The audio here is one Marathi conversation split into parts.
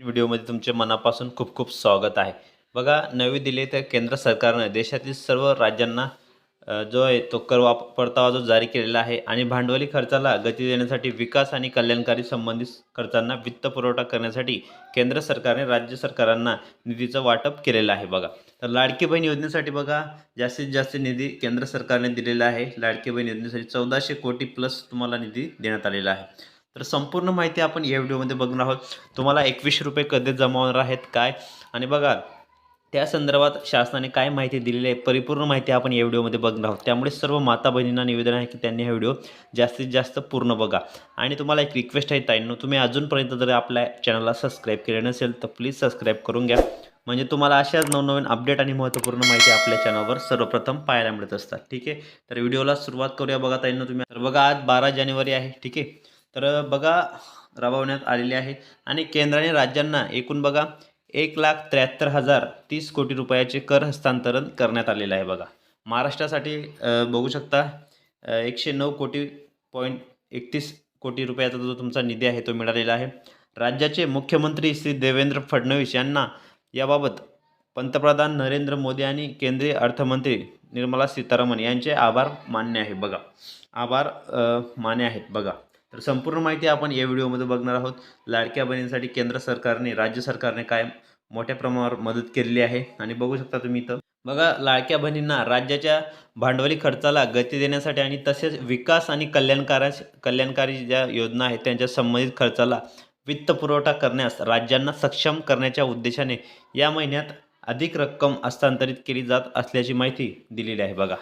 व्हिडिओमध्ये तुमचे मनापासून खूप खूप स्वागत आहे. बघा नवी दिल्ली तर केंद्र सरकारनं देशातील सर्व राज्यांना जो आहे तो कर वाप परतावा जो जारी केलेला आहे आणि भांडवली खर्चाला गती देण्यासाठी विकास आणि कल्याणकारी संबंधित खर्चांना वित्त पुरवठा करण्यासाठी केंद्र सरकारने राज्य सरकारांना निधीचं वाटप केलेलं आहे बघा. तर लाडकी बहीण योजनेसाठी बघा जास्तीत जास्त निधी केंद्र सरकारने दिलेला आहे. लाडकी बहीण योजनेसाठी चौदाशे कोटी प्लस तुम्हाला निधी देण्यात आलेला आहे. तर संपूर्ण माहिती आपण या व्हिडिओमध्ये बघणार आहोत. तुम्हाला एकवीसशे रुपये कधी जमा होणार आहेत काय? आणि बघा त्या संदर्भात शासनाने काय माहिती दिलेली आहे परिपूर्ण माहिती आपण या व्हिडिओमध्ये बघणार आहोत. त्यामुळे सर्व माता बहिणींना निवेदन आहे की त्यांनी हा व्हिडिओ जास्तीत जास्त पूर्ण बघा. आणि तुम्हाला एक रिक्वेस्ट आहे ताईंनो तुम्ही अजूनपर्यंत जर आपल्या चॅनलला सबस्क्राईब केले नसेल तर प्लीज सबस्क्राईब करून घ्या. म्हणजे तुम्हाला अशाच नवनवीन अपडेट आणि महत्त्वपूर्ण माहिती आपल्या चॅनलवर सर्वप्रथम पाहायला मिळत असतात. ठीक आहे? तर व्हिडिओला सुरुवात करूया बघा ताईंनो तुम्ही. तर बघा आज बारा जानेवारी आहे. ठीक आहे? तर बघा राबवण्यात आलेली आहे. आणि केंद्राने राज्यांना एकूण बघा एक लाख त्र्याहत्तर हजार तीस कोटी रुपयाचे कर हस्तांतरण करण्यात आलेलं आहे बघा. महाराष्ट्रासाठी बघू शकता एकशे नऊ कोटी पॉईंट एकतीस कोटी रुपयाचा जो तुमचा निधी आहे तो मिळालेला आहे. राज्याचे मुख्यमंत्री श्री देवेंद्र फडणवीस यांना याबाबत पंतप्रधान नरेंद्र मोदी आणि केंद्रीय अर्थमंत्री निर्मला सीतारामन यांचे आभार मान्य आहे बघा. आभार मान्य आहेत बघा. तर संपूर्ण माहिती आपण या व्हिडिओमध्ये बघणार आहोत. लाडक्या बहिणींसाठी केंद्र सरकारने राज्य सरकारने काय मोठ्या प्रमाणावर मदत केलेली आहे. आणि बघू शकता तुम्ही इथं. बघा लाडक्या बहिणींना राज्याच्या भांडवली खर्चाला गती देण्यासाठी आणि तसेच विकास आणि कल्याणकारा कल्याणकारी ज्या योजना आहेत त्यांच्या संबंधित खर्चाला वित्त पुरवठा करण्यास राज्यांना सक्षम करण्याच्या उद्देशाने या महिन्यात अधिक रक्कम हस्तांतरित केली जात असल्याची माहिती दिलेली आहे. बघा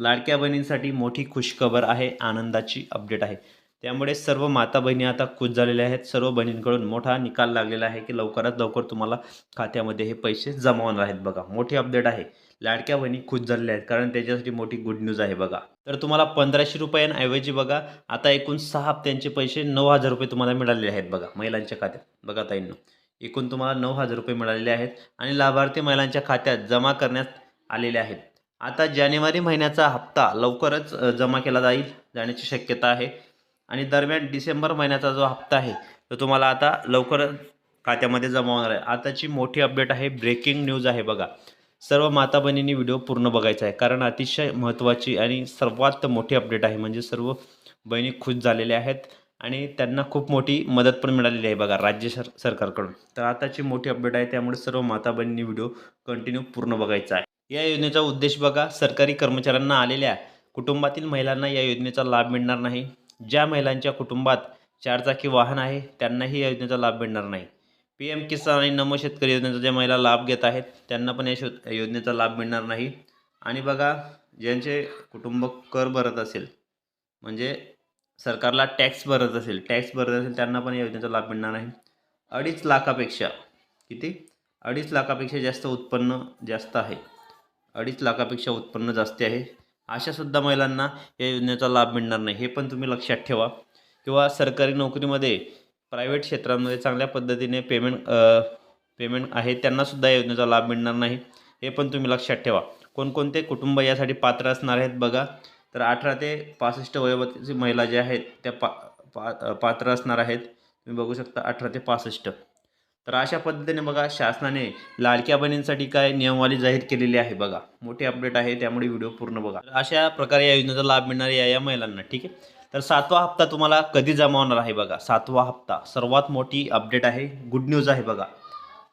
लाडक्या बहिणींसाठी मोठी खुशखबर आहे. आनंदाची अपडेट आहे. त्यामुळे सर्व माता बहिणी आता खुश झालेल्या आहेत. सर्व बहिणींकडून मोठा निकाल लागलेला आहे की लवकरात लवकर तुम्हाला खात्यामध्ये हे पैसे जमा होणार आहेत बघा. मोठी अपडेट आहे. लाडक्या बहिणी खुश झालेल्या आहेत कारण त्याच्यासाठी मोठी गुड न्यूज आहे बघा. तर तुम्हाला पंधराशे रुपयांऐवजी बघा आता एकूण सहा हप्त्यांचे पैसे नऊ हजार रुपये तुम्हाला मिळालेले आहेत बघा महिलांच्या खात्यात. बघा ताईंनो एकूण तुम्हाला नऊ हजार रुपये मिळालेले आहेत आणि लाभार्थी महिलांच्या खात्यात जमा करण्यात आलेले आहेत. आता जानेवारी महिन्याचा हप्ता लवकरच जमा केला जाईल जाण्याची शक्यता आहे. आणि दरम्यान डिसेंबर महिन्याचा जो हप्ता आहे तो तुम्हाला आता लवकरच खात्यामध्ये जमा होणार आहे. आताची मोठी अपडेट आहे ब्रेकिंग न्यूज आहे बघा. सर्व माता बहिणींनी व्हिडिओ पूर्ण बघायचा आहे कारण अतिशय महत्त्वाची आणि सर्वात मोठी अपडेट आहे म्हणजे सर्व बहिणी खुश झालेल्या आहेत आणि त्यांना खूप मोठी मदत पण मिळालेली आहे बघा राज्य सर सरकारकडून. तर आताची मोठी अपडेट आहे त्यामुळे सर्व माता बहिणींनी व्हिडिओ कंटिन्यू पूर्ण बघायचा आहे. या योजनेचा उद्देश बघा सरकारी कर्मचाऱ्यांना आलेल्या कुटुंबातील महिलांना या योजनेचा लाभ मिळणार नाही. ज्या महिलांच्या कुटुंबात चारचाकी वाहन आहे त्यांनाही या योजनेचा लाभ मिळणार नाही. पी एम किसान आणि नमो शेतकरी योजनेचा ज्या महिला लाभ घेत आहेत त्यांना पण या शो योजनेचा लाभ मिळणार नाही. आणि बघा ज्यांचे कुटुंब कर भरत असेल म्हणजे सरकारला टॅक्स भरत असेल टॅक्स भरत असेल त्यांना पण या योजनेचा लाभ मिळणार नाही. अडीच लाखापेक्षा किती? अडीच लाखापेक्षा जास्त उत्पन्न जास्त आहे. अडीच लाखापेक्षा उत्पन्न जास्त आहे. अशासुद्धा महिलांना या योजनेचा लाभ मिळणार नाही. हे पण तुम्ही लक्षात ठेवा. किंवा सरकारी नोकरीमध्ये प्रायव्हेट क्षेत्रांमध्ये चांगल्या पद्धतीने पेमेंट पेमेंट आहे त्यांनासुद्धा या योजनेचा लाभ मिळणार नाही. हे पण तुम्ही लक्षात ठेवा. कोणकोणते कुटुंब यासाठी पात्र असणार आहेत बघा. तर अठरा ते पासष्ट वयोगटाची महिला ज्या आहेत त्या पा पा पात्र असणार आहेत. तुम्ही बघू शकता अठरा ते पासष्ट. तर अशा पद्धतीने बघा शासनाने लाडक्या बहिणींसाठी काय नियमवाली जाहीर केलेली आहे बघा. मोठी अपडेट आहे त्यामुळे व्हिडिओ पूर्ण बघा. अशा प्रकारे या योजनेचा लाभ मिळणार या या महिलांना ठीक आहे? तर सातवा हप्ता तुम्हाला कधी जमा होणार आहे बघा? सातवा हप्ता सर्वात मोठी अपडेट आहे गुड न्यूज आहे बघा.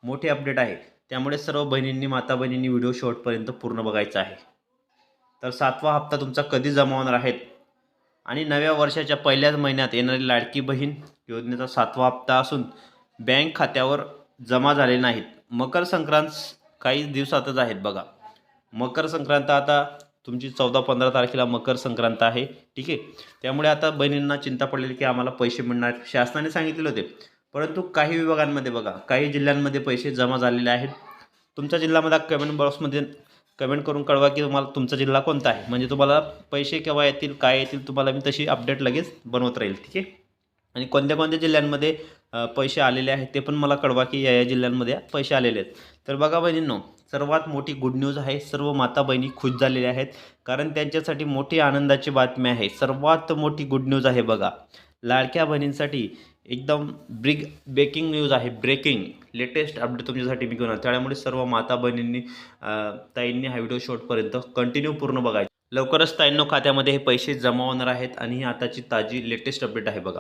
मोठी अपडेट आहे. त्यामुळे सर्व बहिणींनी माता बहिणींनी व्हिडिओ शेवटपर्यंत पूर्ण बघायचा आहे. तर सातवा हप्ता तुमचा कधी जमा होणार आहेत आणि नव्या वर्षाच्या पहिल्याच महिन्यात येणारी लाडकी बहीण योजनेचा सातवा हप्ता असून बँक खात्यावर जमा झाले नाहीत. मकर संक्रांत काही दिवसातच आहेत बघा. मकर संक्रांत आता तुमची चौदा पंधरा तारखेला मकर संक्रांत आहे. ठीक आहे? त्यामुळे आता बहिणींना चिंता पडलेली की आम्हाला पैसे मिळणार. शासनाने सांगितले होते. परंतु काही विभागांमध्ये बघा काही जिल्ह्यांमध्ये पैसे जमा झालेले आहेत. तुमच्या जिल्ह्यामध्ये कमेंट बॉक्समध्ये कमेंट करून कळवा की तुम्हाला तुमचा जिल्हा कोणता आहे? म्हणजे तुम्हाला पैसे केव्हा येतील काय येतील तुम्हाला मी तशी अपडेट लगेच बनवत राहील. ठीक आहे? आणि कोणत्या कोणत्या जिल्ह्यांमध्ये पैसे आलेले आहेत ते पण मला कळवा की या या जिल्ह्यांमध्ये पैसे आलेले आहेत. तर बघा बहिणींनो सर्वात मोठी गुड न्यूज आहे सर्व माता बहिणी खुश झालेल्या आहेत. कारण त्यांच्यासाठी मोठी आनंदाची बातमी आहे. सर्वात मोठी गुड न्यूज आहे बघा. लाडक्या बहिणींसाठी एकदम ब्रिग ब्रेकिंग न्यूज आहे. ब्रेकिंग लेटेस्ट अपडेट तुमच्यासाठी मी घेऊन त्यामुळे सर्व माता बहिणींनी ताईंनी हा व्हिडिओ शॉटपर्यंत कंटिन्यू पूर्ण बघायचं. लवकरच ताईंनो खात्यामध्ये हे पैसे जमा होणार आहेत आणि ही आताची ताजी लेटेस्ट अपडेट आहे बघा.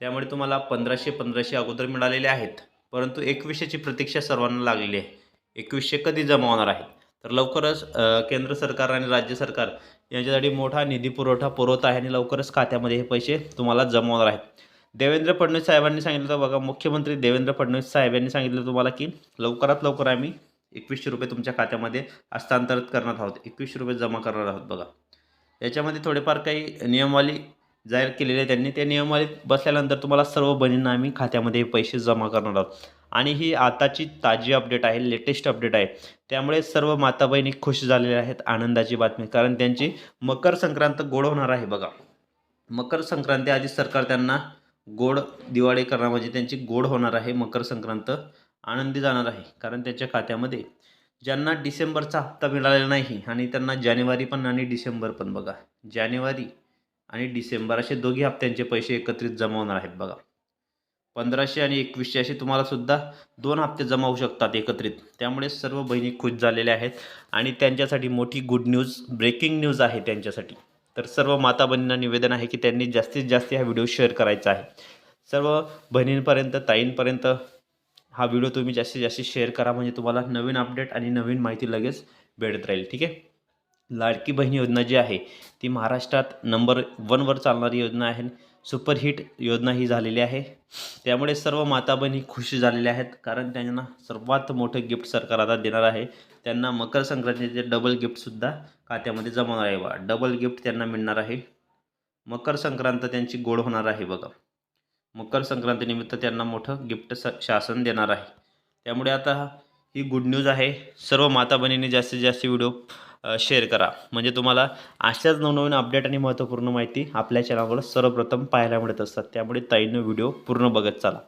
त्यामुळे तुम्हाला पंधराशे पंधराशे अगोदर मिळालेले आहेत. परंतु एकवीसशेची प्रतीक्षा सर्वांना लागलेली आहे. एकवीसशे कधी जमा होणार आहे तर लवकरच केंद्र सरकार आणि राज्य सरकार यांच्यासाठी मोठा निधी पुरवठा पुरवत आहे आणि लवकरच खात्यामध्ये हे पैसे तुम्हाला जमा होणार आहेत. देवेंद्र फडणवीस साहेबांनी सांगितलं तर बघा मुख्यमंत्री देवेंद्र फडणवीस साहेब यांनी सांगितलं तुम्हाला की लवकरात लवकर आम्ही एकवीसशे रुपये तुमच्या खात्यामध्ये हस्तांतरित करणार आहोत. एकवीसशे रुपये जमा करणार आहोत बघा. याच्यामध्ये थोडेफार काही नियमवाली जाहीर केलेले आहे त्यांनी. त्या नियमावलीत बसल्यानंतर तुम्हाला सर्व बहिणींना आम्ही खात्यामध्ये पैसे जमा करणार आहोत. आणि ही आताची ताजी अपडेट आहे लेटेस्ट अपडेट आहे. त्यामुळे सर्व माता बहिणी खुश झालेल्या आहेत आनंदाची बातमी. कारण त्यांची मकर संक्रांत गोड होणार आहे बघा. मकर संक्रांती आधी सरकार त्यांना गोड दिवाळी करणार म्हणजे त्यांची गोड होणार आहे मकर संक्रांत आनंदी जाणार आहे. कारण त्यांच्या खात्यामध्ये ज्यांना डिसेंबरचा हप्ता मिळालेला नाही आणि त्यांना जानेवारी पण आणि डिसेंबर पण बघा. जानेवारी आणि डिसेंबर असे दोघी हप्त्यांचे पैसे एकत्रित जमा होणार आहेत बघा. पंधराशे आणि एकवीसशे असे तुम्हाला सुद्धा दोन हप्ते जमा होऊ शकतात एकत्रित. त्यामुळे सर्व बहिणी खुश झालेल्या आहेत आणि त्यांच्यासाठी मोठी गुड न्यूज ब्रेकिंग न्यूज आहे त्यांच्यासाठी. तर सर्व माता बहिणींना निवेदन आहे की त्यांनी जास्तीत जास्त हा व्हिडिओ शेअर करायचा आहे. सर्व बहिणींपर्यंत ताईंपर्यंत हा व्हिडिओ तुम्ही जास्तीत जास्त शेअर करा म्हणजे तुम्हाला नवीन अपडेट आणि नवीन माहिती लगेच भेटत राहील. ठीक आहे? लाडकी बहीण योजना जी आहे ती महाराष्ट्रात नंबर वनवर चालणारी योजना आहे. सुपरहिट योजना ही झालेली आहे. त्यामुळे सर्व माता बहिणी खुश झालेल्या आहेत. कारण त्यांना सर्वात मोठं गिफ्ट सरकार आता देणार आहे. त्यांना मकर संक्रांतीचे डबल गिफ्टसुद्धा खात्यामध्ये जमा आहे बा डबल गिफ्ट त्यांना मिळणार आहे. मकर संक्रांत त्यांची गोड होणार आहे बघा. मकर संक्रांतीनिमित्त त्यांना मोठं गिफ्ट स शासन देणार आहे. त्यामुळे आता ही गुड न्यूज आहे. सर्व माता बहिणींनी जास्तीत जास्त व्हिडिओ शेअर करा. म्हणजे तुम्हाला अशाच नवनवीन अपडेट आणि महत्त्वपूर्ण माहिती आपल्या चॅनलवर सर्वप्रथम पाहायला मिळत असतात. त्यामुळे ताईनं व्हिडिओ पूर्ण बघत चला.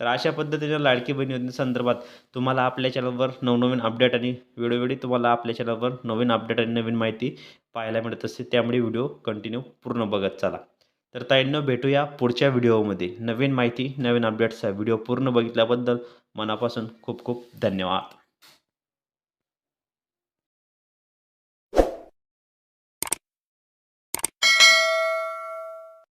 तर अशा पद्धतीने लाडकी बहीण योजनेसंदर्भात तुम्हाला आपल्या चॅनलवर नवनवीन अपडेट आणि वेळोवेळी तुम्हाला आपल्या चॅनलवर नवीन अपडेट आणि नवीन माहिती पाहायला मिळत असते. त्यामुळे व्हिडिओ कंटिन्यू पूर्ण बघत चला. तर ताईंनो भेटूया पुढच्या व्हिडिओमध्ये नवीन माहिती नवीन अपडेट्सचा व्हिडिओ पूर्ण बघितल्याबद्दल मनापासून खूप खूप धन्यवाद.